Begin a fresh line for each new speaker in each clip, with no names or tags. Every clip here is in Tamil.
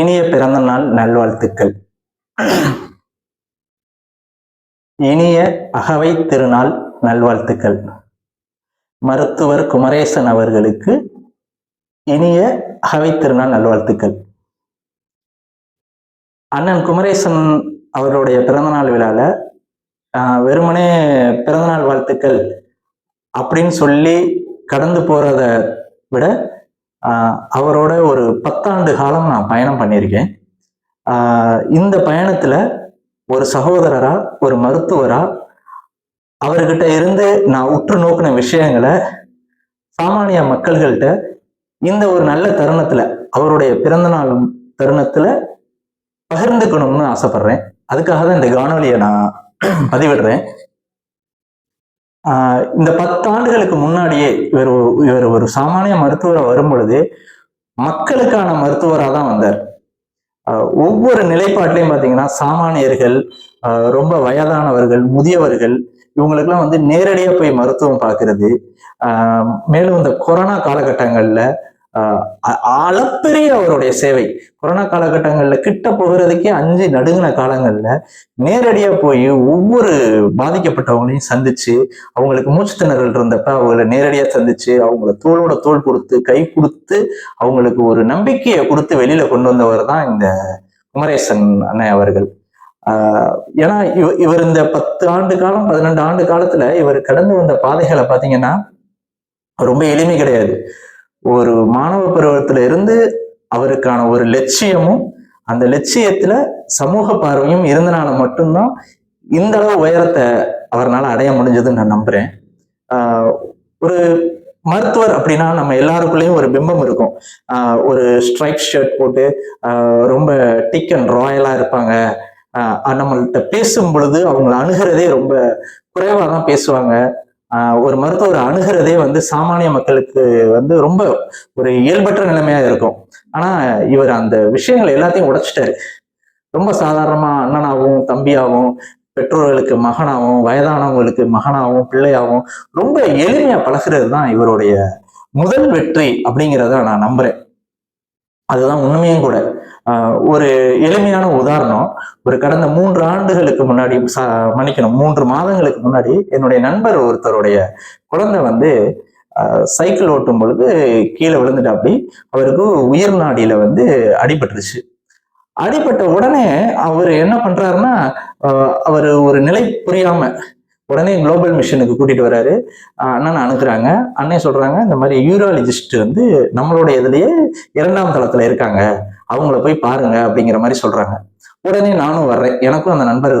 இனிய பிறந்த நாள் நல்வாழ்த்துக்கள். இனிய அகவை திருநாள் நல்வாழ்த்துக்கள். மருத்துவர் குமரேசன் அவர்களுக்கு இனிய அகவை திருநாள் நல்வாழ்த்துக்கள். அண்ணன் குமரேசன் அவருடைய பிறந்தநாள் விழால வெறுமனே பிறந்தநாள் வாழ்த்துக்கள் அப்படின்னு சொல்லி கடந்து போறத விட அவரோட ஒரு பத்தாண்டு காலம் நான் பயணம் பண்ணியிருக்கேன். இந்த பயணத்துல ஒரு சகோதரரா ஒரு மருத்துவரா அவர்கிட்ட இருந்து நான் உற்று நோக்கின விஷயங்களை சாமானிய மக்கள்கள்கிட்ட இந்த ஒரு நல்ல தருணத்துல அவருடைய பிறந்த நாள் தருணத்துல பகிர்ந்துக்கணும்னு ஆசைப்படுறேன். அதுக்காக தான் இந்த காணொலியை நான் பதிவிடுறேன். இந்த பத்து ஆண்டுகளுக்கு முன்னாடியே இவர் இவர் ஒரு சாமானிய மருத்துவராக வரும் பொழுது மக்களுக்கான மருத்துவராக தான் வந்தார். ஒவ்வொரு நிலைப்பாட்டிலையும் பார்த்தீங்கன்னா சாமானியர்கள் ரொம்ப வயதானவர்கள் முதியவர்கள் இவங்களுக்கெல்லாம் வந்து நேரடியாக போய் மருத்துவம் பார்க்கறது. மேலும் இந்த கொரோனா காலகட்டங்கள்ல அளப்பெரிய அவருடைய சேவை. கொரோனா காலகட்டங்களில் கிட்ட போகிறதுக்கே அஞ்சு நடுங்கின காலங்களில் நேரடியாக போய் ஒவ்வொரு பாதிக்கப்பட்டவங்களையும் சந்திச்சு அவங்களுக்கு மூச்சு திணறல் இருந்தப்ப அவங்கள நேரடியாக சந்திச்சு அவங்கள தோளோட தோள் கொடுத்து கை கொடுத்து அவங்களுக்கு ஒரு நம்பிக்கையை கொடுத்து வெளியில கொண்டு வந்தவர் தான் இந்த குமரேசன் அண்ணன் அவர்கள். ஏன்னா இவ- இவர் இந்த பத்து ஆண்டு காலம் பதினெண்டு ஆண்டு காலத்துல இவர் கடந்து வந்த பாதைகளை பார்த்தீங்கன்னா ரொம்ப எளிமை கிடையாது. ஒரு மாணவ பருவத்துல இருந்து அவருக்கான ஒரு லட்சியமும் அந்த லட்சியத்துல சமூக பார்வையும் இருந்தனால மட்டும்தான் இந்த அளவு உயரத்தை அவரால் அடைய முடிஞ்சதுன்னு நான் நம்புறேன். ஆஹ் ஒரு மருத்துவர் அப்படின்னா நம்ம எல்லாருக்குள்ளேயும் ஒரு பிம்பம் இருக்கும். ஆஹ் ஒரு ஸ்ட்ரைப் ஷர்ட் போட்டு ஆஹ் ரொம்ப டிக் அண்ட் ராயலா இருப்பாங்க. ஆஹ் நம்மள்ட்ட பேசும் பொழுது அவங்களை அணுகிறதே ரொம்ப குறைவாக தான் பேசுவாங்க. ஒரு மருத்துவர் அணுகிறதே வந்து சாமானிய மக்களுக்கு வந்து ரொம்ப ஒரு இயல்பற்ற நிலைமையா இருக்கும். ஆனா இவர் அந்த விஷயங்களை எல்லாத்தையும் உடைச்சிட்டாரு. ரொம்ப சாதாரணமா அண்ணனாகவும் தம்பியாகவும் பெற்றோர்களுக்கு மகனாகவும் வயதானவங்களுக்கு மகனாகவும் பிள்ளையாகவும் ரொம்ப எளிமையா பழகுறது தான் இவருடைய முதல் வெற்றி அப்படிங்கிறத நான் நம்புறேன். அதுதான் உண்மையும் கூட. ஒரு எளிமையான உதாரணம். ஒரு கடந்த மூன்று ஆண்டுகளுக்கு முன்னாடி மன்னிக்கணும் மூன்று மாதங்களுக்கு முன்னாடி என்னுடைய நண்பர் ஒருத்தருடைய குழந்தை வந்து சைக்கிள் ஓட்டும் பொழுது கீழே விழுந்துட்டாப்படி அவருக்கு உயிர் நாடியில வந்து அடிபட்டுருச்சு. அடிபட்ட உடனே அவர் என்ன பண்றாருன்னா அவர் ஒரு நிலை புரியாம உடனே குளோபல் மிஷனுக்கு கூட்டிட்டு வராரு. அண்ணன் அண்ணனை அனுப்புறாங்க அண்ணன் சொல்றாங்க இந்த மாதிரி யூராலஜிஸ்ட் வந்து நம்மளோட இதுலயே இரண்டாம் தளத்துல இருக்காங்க. அவங்கள போய் பாருங்க அப்படிங்கிற மாதிரி சொல்றாங்க. உடனே நானும் வர்றேன். எனக்கும் அந்த நண்பர்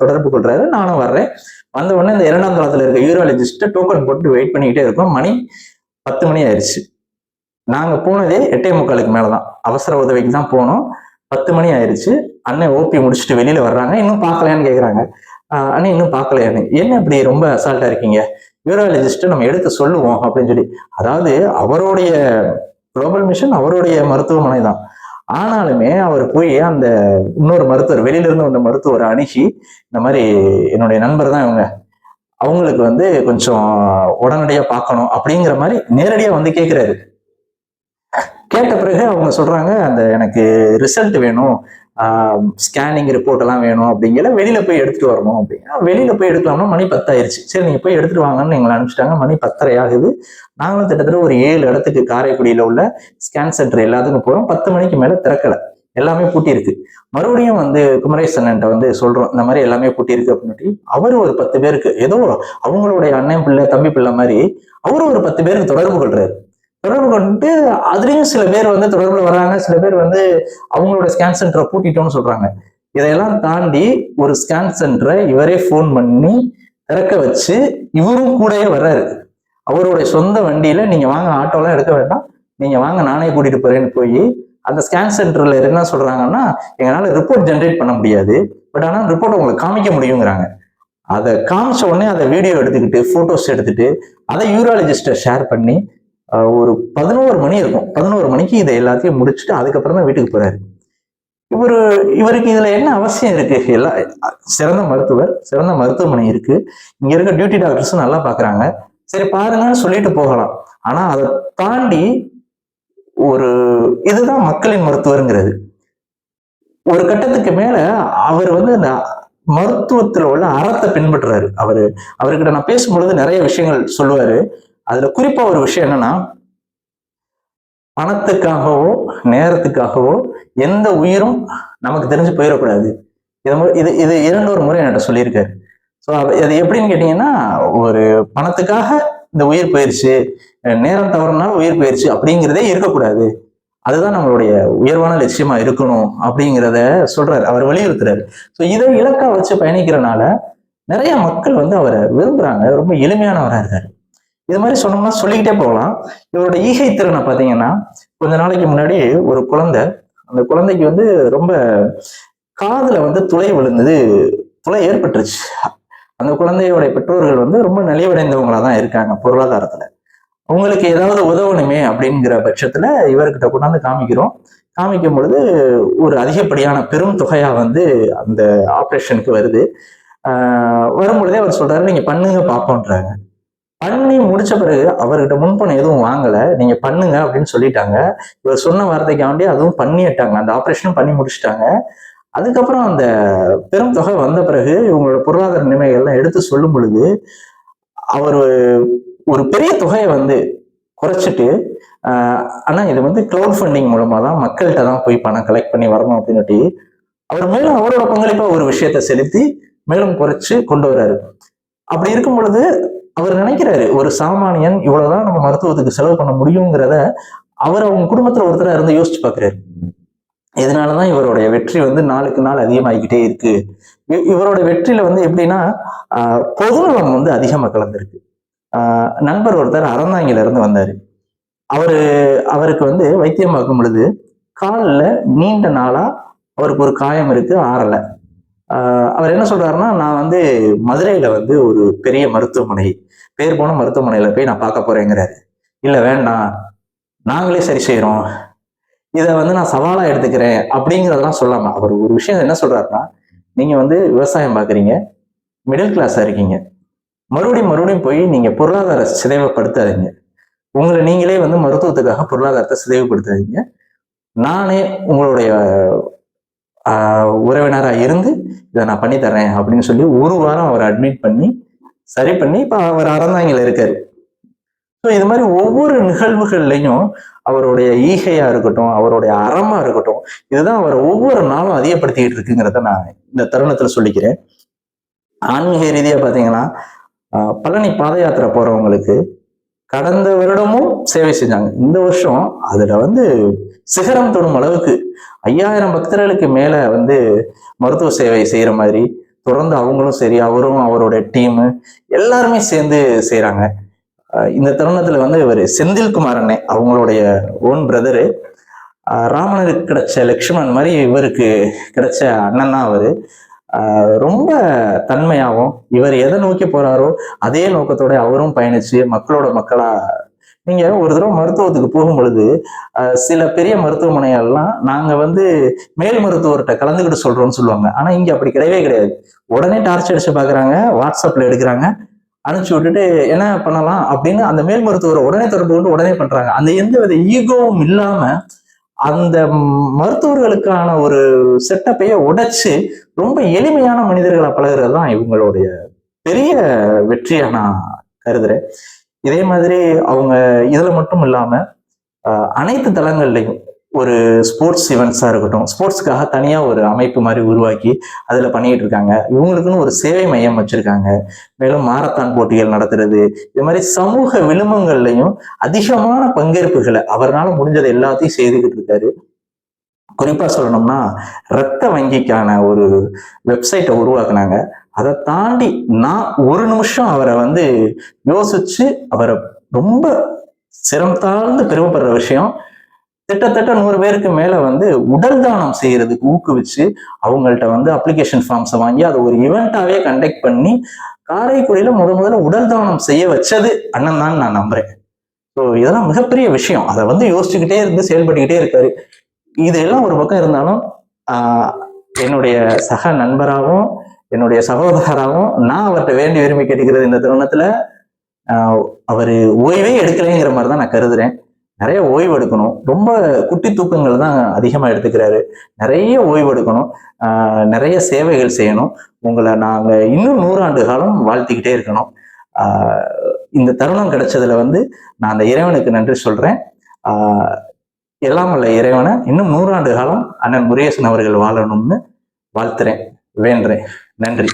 தொடர்பு கொள்றாரு. நானும் வர்றேன். வந்த உடனே இந்த இரண்டாம் தளத்துல இருக்க யூரோலஜிஸ்ட்டை டோக்கன் போட்டு வெயிட் பண்ணிக்கிட்டே இருக்கோம். மணி பத்து மணி ஆயிடுச்சு நாங்க போனதே எட்டே முக்காலுக்கு மேலதான். அவசர உதவிக்கு தான் போனோம். பத்து மணி ஆயிடுச்சு அண்ணன் ஓபி முடிச்சுட்டு வெளியில வர்றாங்க. இன்னும் பார்க்கலையான்னு கேக்குறாங்க. அண்ணன் இன்னும் பார்க்கலையான்னு. என்ன இப்படி ரொம்ப அசால்ட்டா இருக்கீங்க? யூராலஜிஸ்ட் நம்ம எடுத்து சொல்லுவோம் அப்படின்னு சொல்லி. அதாவது அவருடைய குளோபல் மிஷன் அவருடைய மருத்துவமனை தான். ஆனாலுமே அவர் போய் அந்த இன்னொரு மருத்துவர் வெளியில இருந்து வந்த மருத்துவரை அணுகி இந்த மாதிரி என்னுடைய நண்பர் தான் இவங்க. அவங்களுக்கு வந்து கொஞ்சம் உடனடியா பார்க்கணும் அப்படிங்கிற மாதிரி நேரடியா வந்து கேட்கிறாரு கேட்ட பிறகு அவங்க சொல்றாங்க அந்த எனக்கு ரிசல்ட் வேணும் ஸ்கேனிங் ரிப்போர்ட் எல்லாம் வேணும் அப்படிங்கிற வெளியில போய் எடுத்துட்டு வரணும் அப்படின்னா வெளியில போய் எடுக்கலாம்னா மணி பத்தாயிருச்சு. சரி நீங்க போய் எடுத்துட்டு வாங்கன்னு எங்களை அனுப்பிச்சிட்டாங்க. மணி பத்தரை ஆகுது. நாங்களும் கிட்டத்தட்ட ஒரு ஏழு இடத்துக்கு காரைக்குடியில உள்ள ஸ்கேன் சென்டர் எல்லாத்துக்கும் போறோம். பத்து மணிக்கு மேல திறக்கல. எல்லாமே பூட்டியிருக்கு. மறுபடியும் வந்து குமரேசன்ட்ட வந்து சொல்றோம் இந்த மாதிரி எல்லாமே பூட்டியிருக்கு அப்படின்னு அவரு ஒரு பத்து பேருக்கு ஏதோ அவங்களுடைய அண்ணன் பிள்ளை தம்பி பிள்ளை மாதிரி அவரும் ஒரு பத்து பேருக்கு தொடர்பு கொள்றாரு. தொடர்பு கொண்டு அதுலேயும் சில பேர் வந்து தொடர்பில் வராங்க சில பேர் வந்து அவங்களோட ஸ்கேன் சென்டரை பூட்டிட்டோம்னு சொல்கிறாங்க இதையெல்லாம் தாண்டி ஒரு ஸ்கேன் சென்டரை இவரே ஃபோன் பண்ணி திறக்க வச்சு இவரும் கூடயே வர்றாரு. அவருடைய சொந்த வண்டியில நீங்க வாங்க ஆட்டோலாம் எடுக்க வேண்டாம். நீங்கள் வாங்க நானே கூட்டிட்டு போகிறேன்னு போய் அந்த ஸ்கேன் சென்டரில் என்ன சொல்றாங்கன்னா எங்களால் ரிப்போர்ட் ஜென்ரேட் பண்ண முடியாது. பட் ஆனால் ரிப்போர்ட் உங்களுக்கு காமிக்க முடியுங்கிறாங்க. அதை காமிச்ச உடனே அதை வீடியோ எடுத்துக்கிட்டு ஃபோட்டோஸ் எடுத்துட்டு அதை யூராலஜிஸ்ட்டை ஷேர் பண்ணி ஒரு பதினோரு மணி இருக்கும். பதினோரு மணிக்கு இதை எல்லாத்தையும் முடிச்சுட்டு அதுக்கப்புறம் தான் வீட்டுக்கு போறாரு. இவரு இவருக்கு இதுல என்ன அவசியம் இருக்கு? எல்லா சிறந்த மருத்துவர் சிறந்த மருத்துவமனை இருக்கு. இங்க இருக்க டியூட்டி டாக்டர்ஸும் நல்லா பாக்குறாங்க. சரி பாருங்கன்னு சொல்லிட்டு போகலாம். ஆனா அதை தாண்டி ஒரு இதுதான் மக்களின் மருத்துவருங்கிறது. ஒரு கட்டத்துக்கு மேல அவர் வந்து அந்த மருத்துவத்துல உள்ள அறத்தை பின்பற்றுறாரு. அவரு அவர்கிட்ட நான் பேசும்பொழுது நிறைய விஷயங்கள் சொல்லுவாரு. அதுல குறிப்பா ஒரு விஷயம் என்னன்னா பணத்துக்காகவோ நேரத்துக்காகவோ எந்த உயிரும் நமக்கு தெரிஞ்சு போயிடக்கூடாது. இது இது இது இரண்டு ஒரு முறை என்கிட்ட சொல்லியிருக்காரு. ஸோ அது எப்படின்னு கேட்டீங்கன்னா ஒரு பணத்துக்காக இந்த உயிர் போயிருச்சு நேரம் தவறுனால உயிர் போயிடுச்சு அப்படிங்கிறதே இருக்கக்கூடாது. அதுதான் நம்மளுடைய உயர்வான லட்சியமா இருக்கணும் அப்படிங்கிறத சொல்றாரு. அவர் வலியுறுத்துறாரு. ஸோ இதை இலக்கா வச்சு பயணிக்கிறனால நிறைய மக்கள் வந்து அவரை விரும்புறாங்க. ரொம்ப எளிமையானவரா இருக்காரு. இது மாதிரி சொன்னோம்னா சொல்லிக்கிட்டே போகலாம். இவரோட ஈகை திறனை பார்த்தீங்கன்னா கொஞ்ச நாளைக்கு முன்னாடி ஒரு குழந்தை அந்த குழந்தைக்கு வந்து ரொம்ப காதில் வந்து துளை விழுந்தது துளை ஏற்பட்டுருச்சு. அந்த குழந்தையோட பெற்றோர்கள் வந்து ரொம்ப நலிவடைந்தவங்களா தான் இருக்காங்க பொருளாதாரத்துல. உங்களுக்கு ஏதாவது உதவணுமே அப்படிங்கிற பட்சத்துல இவர்கிட்ட கொண்டாந்து காமிக்கிறோம். காமிக்கும் பொழுது ஒரு அதிகப்படியான பெரும் தொகையா வந்து அந்த ஆப்ரேஷனுக்கு வருது. ஆஹ் வரும் பொழுதே அவர் சொல்றாரு நீங்க பண்ணுங்க பாப்போன்றாங்க பண்ணி முடிச்ச பிறகு அவர்கிட்ட முன்பணம் எதுவும் வாங்கல. நீங்க பண்ணுங்க அப்படின்னு சொல்லிட்டாங்க. இவர் சொன்ன வார்த்தைக்காண்டி அதுவும் பண்ணிட்டாங்க. அந்த ஆப்ரேஷனும் பண்ணி முடிச்சிட்டாங்க. அதுக்கப்புறம் அந்த பெரும் தொகை வந்த பிறகு இவங்களோட பொருளாதார நிலைமைகள்லாம் எடுத்து சொல்லும் பொழுது அவர் ஒரு பெரிய தொகையை வந்து குறைச்சிட்டு ஆனால் ஆனா இது வந்து கிளவுட் ஃபண்டிங் மூலமா தான் மக்கள்கிட்ட தான் போய் பணம் கலெக்ட் பண்ணி வரணும் அப்படின்னுட்டு அவர் மேலும் அவரோட பங்களிப்பா ஒரு விஷயத்தை செலுத்தி மேலும் குறைச்சு கொண்டு வர்றாரு. அப்படி இருக்கும் பொழுது அவர் நினைக்கிறாரு ஒரு சாமானியன் இவ்வளவுதான் நம்ம மருத்துவத்துக்கு செலவு பண்ண முடியுங்கிறத அவர் அவங்க குடும்பத்துல ஒருத்தரா இருந்து யோசிச்சு பாக்குறாரு. இதனாலதான் இவருடைய வெற்றி வந்து நாளுக்கு நாள் அதிகமாகிக்கிட்டே இருக்கு. இவரோட வெற்றியில வந்து எப்படின்னா பொதுநலம் வந்து அதிகமா கலந்துருக்கு. நண்பர் ஒருத்தர் அறந்தாங்கில இருந்து வந்தாரு. அவரு அவருக்கு வந்து வைத்தியம் பார்க்கும் பொழுது காலில் நீண்ட நாளா அவருக்கு ஒரு காயம் இருக்கு ஆறலை. அவர் என்ன சொல்றாருன்னா நான் வந்து மதுரையில வந்து ஒரு பெரிய மருத்துவமனை பேர் போன மருத்துவமனையில போய் நான் பார்க்க போறேங்கிறாரு. இல்ல வேண்டாம். நாங்களே சரி செய்யறோம் இதை வந்து நான் சவாலா எடுத்துக்கிறேன் அப்படிங்கிறதெல்லாம் சொல்லாம அவர் ஒரு விஷயம் என்ன சொல்றாருன்னா நீங்க வந்து விவசாயம் பாக்குறீங்க மிடில் கிளாஸா இருக்கீங்க. மறுபடியும் மறுபடியும் போய் நீங்க பொருளாதார சிதைவைப்படுத்தாதீங்க உங்களை நீங்களே வந்து மருத்துவத்துக்காக பொருளாதாரத்தை சிதைவுபடுத்தாதீங்க. நானே உங்களுடைய உறவினராக இருந்து இதை நான் பண்ணி தரேன் அப்படின்னு சொல்லி ஒரு வாரம் அவர் அட்மிட் பண்ணி சரி பண்ணி இப்போ அவர் அறந்தாங்கில இருக்காரு. ஸோ இது மாதிரி ஒவ்வொரு நிகழ்வுகள்லையும் அவருடைய ஈகையா இருக்கட்டும் அவருடைய அறமா இருக்கட்டும் இதுதான் அவர் ஒவ்வொரு நாளும் அதிகப்படுத்திக்கிட்டு இருக்குங்கிறத நான் இந்த தருணத்துல சொல்லிக்கிறேன். ஆன்மீக ரீதியா பாத்தீங்கன்னா பழனி பாத யாத்திரை போறவங்களுக்கு கடந்த வருடமும் சேவை செஞ்சாங்க. இந்த வருஷம் அதுல வந்து சிகரம் தொடும் அளவுக்கு ஐயாயிரம் பக்தர்களுக்கு மேல வந்து மருத்துவ சேவை செய்யற மாதிரி தொடர்ந்து அவங்களும் சரி அவரும் அவரோட டீமு எல்லாருமே சேர்ந்து செய்யறாங்க அஹ் இந்த தருணத்துல வந்து இவர் செந்தில்குமார் அண்ணே அவங்களுடைய ஓன் பிரதரு ராமனுக்கு கிடைச்ச லக்ஷ்மணன் மாதிரி இவருக்கு கிடைச்ச அண்ணன் தான் அவரு. ஆஹ் ரொம்ப தன்மையாகவும் இவர் எதை நோக்கி போறாரோ அதே நோக்கத்தோட அவரும் பயணிச்சு மக்களோட மக்களா நீங்க ஒரு தடவை மருத்துவத்துக்கு போகும் பொழுது சில பெரிய மருத்துவமனைகள்லாம் நாங்க வந்து மேல் மருத்துவர்கிட்ட கலந்துக்கிட்டு சொல்றோம்னு சொல்லுவாங்க. ஆனா இங்க அப்படி கிடையவே கிடையாது. உடனே டார்ச் அடிச்சு பாக்குறாங்க வாட்ஸ்அப்ல எடுக்கிறாங்க அனுப்பிச்சு விட்டுட்டு என்ன பண்ணலாம் அப்படின்னு அந்த மேல் மருத்துவரை உடனே தொடர்பு கொண்டு உடனே பண்றாங்க. அந்த எந்த வித ஈகோவும் இல்லாம அந்த மருத்துவர்களுக்கான ஒரு செட்டப்பையே உடைச்சு ரொம்ப எளிமையான மனிதர்களை பழகிறது தான் இவங்களுடைய பெரிய வெற்றியா நான் கருதுறேன். இதே மாதிரி அவங்க இதுல மட்டும் இல்லாம அனைத்து தளங்கள்லையும் ஒரு ஸ்போர்ட்ஸ் ஈவெண்ட்ஸா இருக்கட்டும் ஸ்போர்ட்ஸ்க்காக தனியாக ஒரு அமைப்பு மாதிரி உருவாக்கி அதில் பண்ணிகிட்டு இருக்காங்க. இவங்களுக்குன்னு ஒரு சேவை மையம் வச்சுருக்காங்க. மேலும் மாரத்தான் போட்டிகள் நடத்துறது. இது மாதிரி சமூக விழுமங்கள்லையும் அதிகமான பங்கேற்புகளை அவர்னால முடிஞ்சதை எல்லாத்தையும் செய்துக்கிட்டு இருக்காரு. குறிப்பாக சொல்லணும்னா ரத்த வங்கிக்கான ஒரு வெப்சைட்டை உருவாக்குனாங்க. அதை தாண்டி நான் ஒரு நிமிஷம் அவரை வந்து யோசிச்சு அவரை ரொம்ப சிரம் தாழ்ந்து பெருமைப்படுற விஷயம் கிட்டத்தட்ட நூறு பேருக்கு மேல வந்து உடல் தானம் செய்யறதுக்கு ஊக்குவிச்சு அவங்கள்ட்ட வந்து அப்ளிகேஷன் ஃபார்ம்ஸை வாங்கி அதை ஒரு ஈவெண்ட்டாவே கண்டக்ட் பண்ணி காரைக்குடியில முத முதல்ல உடல் தானம் செய்ய வச்சது அண்ணன் தான் நான் நம்புறேன். ஸோ இதெல்லாம் மிகப்பெரிய விஷயம். அதை வந்து யோசிச்சுக்கிட்டே இருந்து செயல்பட்டுக்கிட்டே இருக்காரு. இதெல்லாம் ஒரு பக்கம் இருந்தாலும் என்னுடைய சக நண்பராகவும் என்னுடைய சகோதரராகவும் நான் அவர்கிட்ட வேண்டி விரும்பி கேட்டுக்கிறது இந்த தருணத்துல அவர் ஓய்வே எடுக்கலைங்கிற மாதிரி தான் நான் கருதுறேன். நிறைய ஓய்வு எடுக்கணும். ரொம்ப குட்டி தூக்கங்கள் தான் அதிகமாக எடுத்துக்கிறாரு. நிறைய ஓய்வு எடுக்கணும். நிறைய சேவைகள் செய்யணும். உங்களை நாங்கள் இன்னும் நூறாண்டு காலம் வாழ்த்திக்கிட்டே இருக்கணும். இந்த தருணம் கிடைச்சதுல வந்து நான் அந்த இறைவனுக்கு நன்றி சொல்கிறேன் எல்லாம் உள்ள இறைவனை இன்னும் நூறாண்டு காலம் அண்ணன் முருகேசன் அவர்கள் வாழணும்னு வாழ்த்துறேன். வேண்டுறேன். நன்றி.